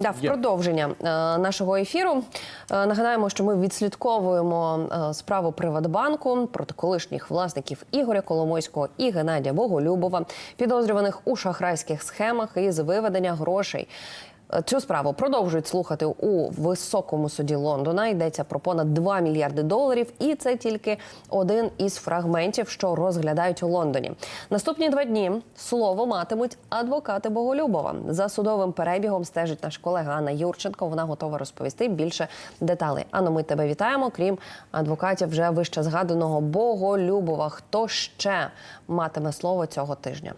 Да, в Є. продовження е, нашого ефіру е, нагадаємо, що ми відслідковуємо е, справу Приватбанку проти колишніх власників Ігоря Коломойського і Геннадія Боголюбова, підозрюваних у шахрайських схемах із виведення грошей. Цю справу продовжують слухати у високому суді Лондона. Йдеться про понад 2 мільярди доларів, і це тільки один із фрагментів, що розглядають у Лондоні. Наступні два дні слово матимуть адвокати Боголюбова. За судовим перебігом стежить наш колега Анна Юрченко. Вона готова розповісти більше деталей. Анно, ми тебе вітаємо. Крім адвокатів, вже вище згаданого Боголюбова. Хто ще матиме слово цього тижня?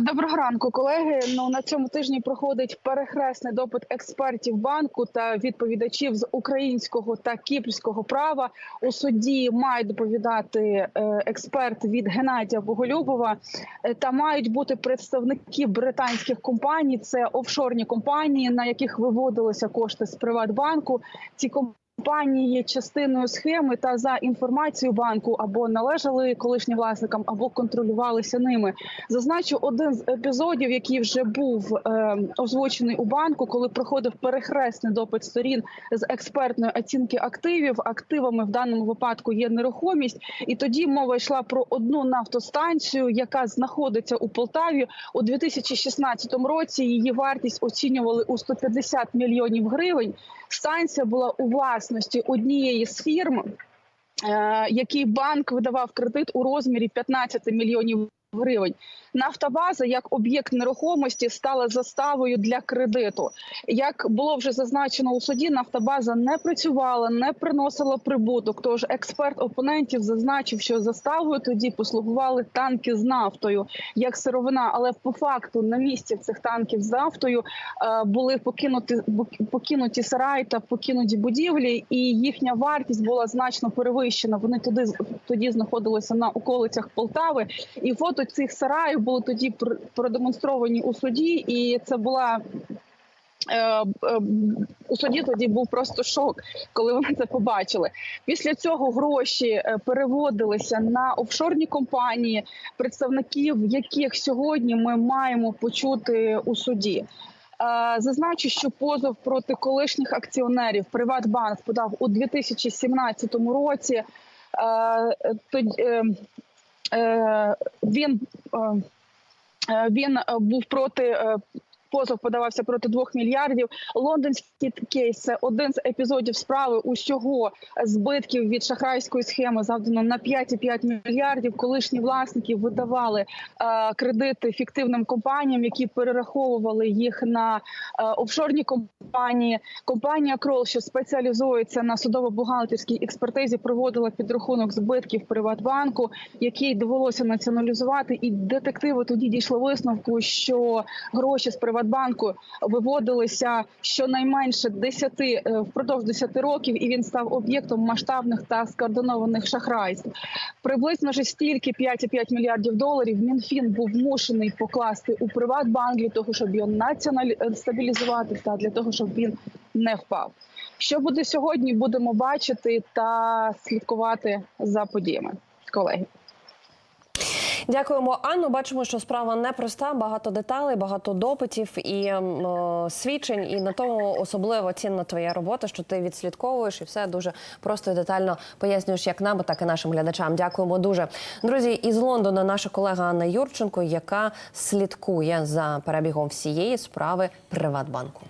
Доброго ранку, колеги. Ну на цьому тижні проходить перехресний допит експертів банку та відповідачів з українського та кіпрського права. У суді мають доповідати е, експерт від Геннадія Боголюбова е, та мають бути представники британських компаній. Це офшорні компанії, на яких виводилися кошти з Приватбанку. Ці компанії Компанії є частиною схеми та за інформацією банку або належали колишнім власникам, або контролювалися ними. Зазначу один з епізодів, який вже був е, озвучений у банку, коли проходив перехресний допит сторін з експертної оцінки активів. Активами в даному випадку є нерухомість, і тоді мова йшла про одну нафтостанцію, яка знаходиться у Полтаві у 2016 році. Її вартість оцінювали у 150 мільйонів гривень. Станція була у власності однієї з фірм, е, який банк видавав кредит у розмірі 15 мільйонів гривень. Нафтобаза як об'єкт нерухомості стала заставою для кредиту. Як було вже зазначено у суді, нафтобаза не працювала, не приносила прибуток. Тож експерт опонентів зазначив, що заставою тоді послугували танки з нафтою як сировина. Але по факту на місці цих танків з нафтою е, були покинуті покинуті сараї та покинуті будівлі, і їхня вартість була значно перевищена. Вони туди тоді знаходилися на околицях Полтави, і фото цих сараїв були тоді пр- продемонстровані у суді, і це була. е, е, У суді тоді був просто шок, коли вони це побачили. Після цього гроші е, переводилися на офшорні компанії, представників яких сьогодні ми маємо почути у суді. Зазначу, що позов проти колишніх акціонерів Приватбанк подав у 2017 році. Е, він, е, е, він був проти. Позов подавався проти двох мільярдів. Лондонський кейс це один з епізодів справи. Усього збитків від шахрайської схеми завдано на 5,5 мільярдів. Колишні власники видавали е, кредити фіктивним компаніям, які перераховували їх на е, офшорні компанії. Компанія Крол, що спеціалізується на судово-бухгалтерській експертизі, проводила підрахунок збитків Приватбанку, який довелося націоналізувати. І детективи тоді дійшли висновку, що гроші з Приватбанку виводилися щонайменше 10, е, впродовж 10 років, і він став об'єктом масштабних та скоординованих шахрайств. Приблизно ж стільки 5,5 мільярдів доларів. Мінфін був змушений покласти у Приватбанк для того, щоб його націоналі... стабілізувати, та для того, щоб він не впав. Що буде сьогодні? Будемо бачити та слідкувати за подіями, колеги. Дякуємо, Анну. Бачимо, що справа непроста, багато деталей, багато допитів і е, свідчень. І на тому особливо цінна твоя робота, що ти відслідковуєш і все дуже просто і детально пояснюєш як нам, так і нашим глядачам. Дякуємо дуже, друзі. Із Лондона наша колега Анна Юрченко, яка слідкує за перебігом всієї справи Приватбанку.